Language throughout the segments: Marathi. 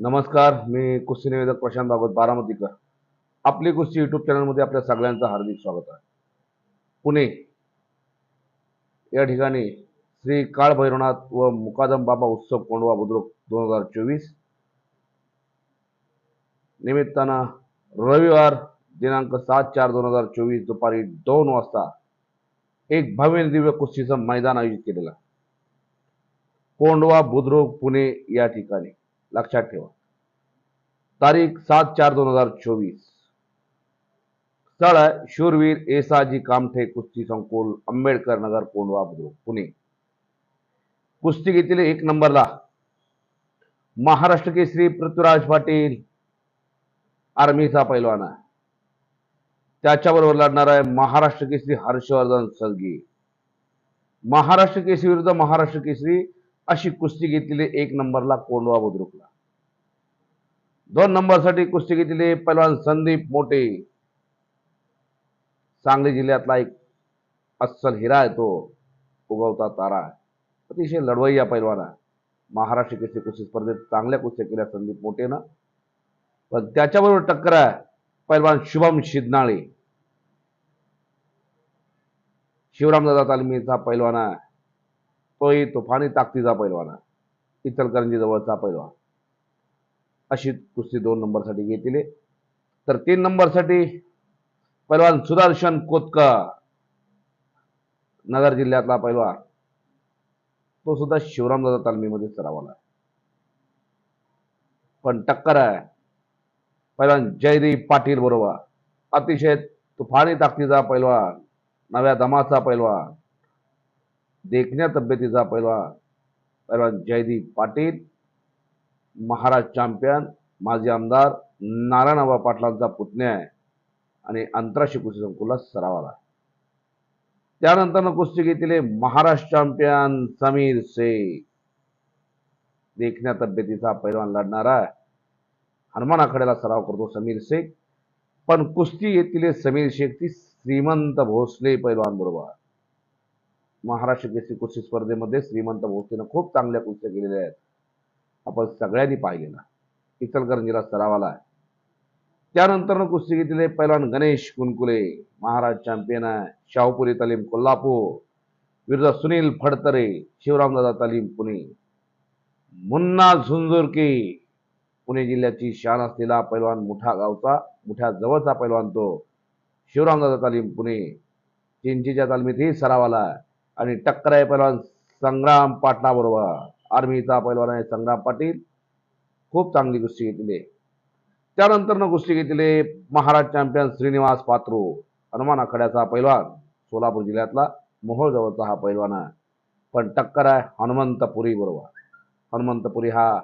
नमस्कार मी कुस्ती निवेदक प्रशांत भागवत बारामतीकर. आपली कुस्ती युट्यूब चॅनलमध्ये आपल्या सगळ्यांचं हार्दिक स्वागत आहे. पुणे या ठिकाणी श्री काळ भैरवनाथ व मुकादम बाबा उत्सव कोंडवा बुद्रुक दोन हजार चोवीस निमित्तानं रविवार दिनांक सात चार दोन हजार चोवीस दुपारी दोन वाजता एक भव्य दिव्य कुस्तीचं मैदान आयोजित केलेलं कोंडवा बुद्रुक पुणे या ठिकाणी. लक्षात ठेवा. तारीख सात चार दोन हजार चोवीस. स्थळ आहे शूरवीर एसाजी कामठे कुस्ती संकुल आंबेडकर नगर कोंडवा बुद्रुक पुणे. कुस्ती घेतील एक नंबरला महाराष्ट्र केसरी पृथ्वीराज पाटील आर्मीचा पैलवान आहे. त्याच्याबरोबर लढणार आहे महाराष्ट्र केसरी हर्षवर्धन सलगी महाराष्ट्र केसरी विरुद्ध महाराष्ट्र केसरी अशी कुस्ती घेतलेली एक नंबरला कोंडवा बुद्रुकला. दोन नंबरसाठी कुस्ती घेतलेली पैलवान संदीप मोठे. सांगली जिल्ह्यातला एक अस्सल हिरा आहे तो उगवता तारा अतिशय लढवई या आहे. महाराष्ट्र केसरी कुस्ती स्पर्धेत चांगल्या कुस्त्या केल्या संदीप मोठेनं. पण त्याच्याबरोबर टक्कर आहे पैलवान शुभम शिदनाळे. शिवरामदादा तालमीचा पैलवान आहे. तोही तुफानी ताकदीचा पैलवान आहे. इचलकरंजी जवळचा पैलवान. अशी कुस्ती दोन नंबरसाठी घेतली तर तीन नंबरसाठी पैलवान सुदर्शन कोतकर. नगर जिल्ह्यातला पैलवान. तो सुद्धा शिवरामदादा तालमीमध्ये सरावाला पण टक्कर आहे. पैलवान जयरी पाटील बरोबर. अतिशय तुफानी ताकदीचा पैलवान. नव्या दमाचा पैलवान. देखण्या तब्येतीचा पहिला पहिला जयदीप पाटील महाराज चॅम्पियन माजी आमदार नारायणबा पाटलांचा पुतण्या आहे. आणि आंतरराष्ट्रीय कुस्ती संकुलात सरावाला त्यानंतर कुस्ती घेतलेले महाराष्ट्र चॅम्पियन समीर शेख. देखण्या तब्येतीचा पैलवान लढणारा हनुमान आखाड्याला सराव करतो समीर शेख. पण कुस्ती येथील समीर शेख ती श्रीमंत भोसले पैलवान बरोबर. महाराष्ट्र केसरी कुस्ती स्पर्धेमध्ये श्रीमंत भोसलेनं खूप चांगल्या कुस्त्या केलेल्या आहेत. आपण सगळ्यांनी पाहिलेला. इचलकरंजीला सरावाला आहे. त्यानंतर कुस्ती घेतलेले पैलवान गणेश कुनकुले महाराज चॅम्पियन आहे. शाहपुरी तालीम कोल्हापूर विरुद्ध सुनील फडतरे शिवरामदादा तालीम पुणे मुन्ना झुंजुरकी पुणे जिल्ह्याची शान असलेला पैलवान मुठा गावचा मुठ्या जवळचा पैलवान तो शिवरामदादा तालीम पुणे. चिंचीच्या तालमीतही सरावाला आहे. आणि टक्कर आहे पैलवान संग्राम पाटणाबरोबर. आर्मीचा पैलवान आहे संग्राम पाटील. खूप चांगली कुस्ती घेतली आहे. त्यानंतर कुस्ती घेतली महाराज चॅम्पियन श्रीनिवास पात्रो हनुमान आखाड्याचा पैलवान सोलापूर जिल्ह्यातला मोहोळजवळचा हा पैलवान आहे. पण टक्कर आहे हनुमंतपुरी बरोबर. हनुमंतपुरी हा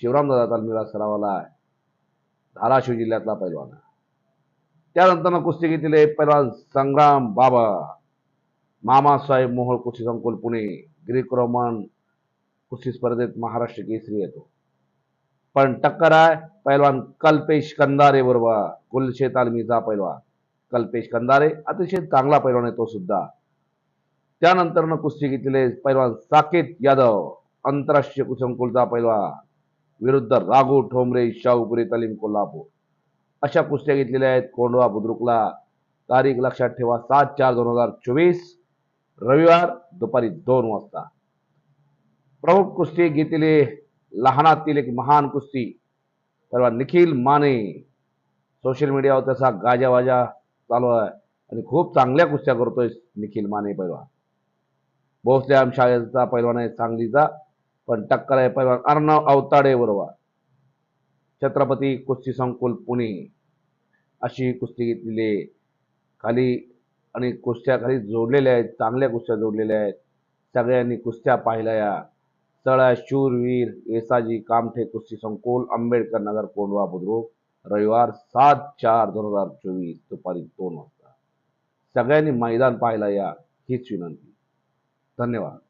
शिवरामदादा तालमीला सरावाला आहे. धाराशिव जिल्ह्यातला पैलवान आहे. त्यानंतर कुस्ती घेतलेले पैलवान संग्राम बाबा मामासाहेब मोहोळ कुस्ती संकुल पुणे ग्रीक रोमन कुस्ती स्पर्धेत महाराष्ट्र केसरी येतो पण टक्कर आहे पैलवान कल्पेश कंदारे बरोबर. गुलशे तालमीचा पैलवान कल्पेश कंदारे अतिशय चांगला पैलवान आहे तो सुद्धा. त्यानंतर कुस्ती घेतलेले पैलवान साकेत यादव आंतरराष्ट्रीय कुसंकुलचा पैलवान विरुद्ध राघू ठोंबरे शाहूपुरी तालीम कोल्हापूर. अशा कुस्त्या घेतलेल्या आहेत कोंडवा बुद्रुकला. तारीख लक्षात ठेवा सात चार दोन हजार चोवीस. रविवार दुपारी दोन वाजता. प्रमुख कुस्ती घेतलेले लहानातील एक महान कुस्ती. परवा निखिल माने सोशल मीडियावर त्याचा गाजावाजा चालू आहे. आणि खूप चांगल्या कुस्त्या करतोय निखिल माने पैलवान भोसले आमशाळेचा पैलवान आहे सांगलीचा पण टक्कर आहे पैलवान अर्णव अवताडे बरोबर. छत्रपती कुस्ती संकुल पुणे. अशी कुस्ती घेतलेली खाली आणि कुस्त्याखाली जोडलेल्या आहेत चांगल्या कुस्त्या जोडलेल्या आहेत. सगळ्यांनी कुस्त्या पाहिल्या या. स्थळ शूरवीर येसाजी कामठे कुस्ती संकुल आंबेडकर नगर कोंडवा बुद्रुक. रविवार सात चार दोन हजार चोवीस दुपारी दोन वाजता. सगळ्यांनी मैदान पाहायला या हीच विनंती. धन्यवाद.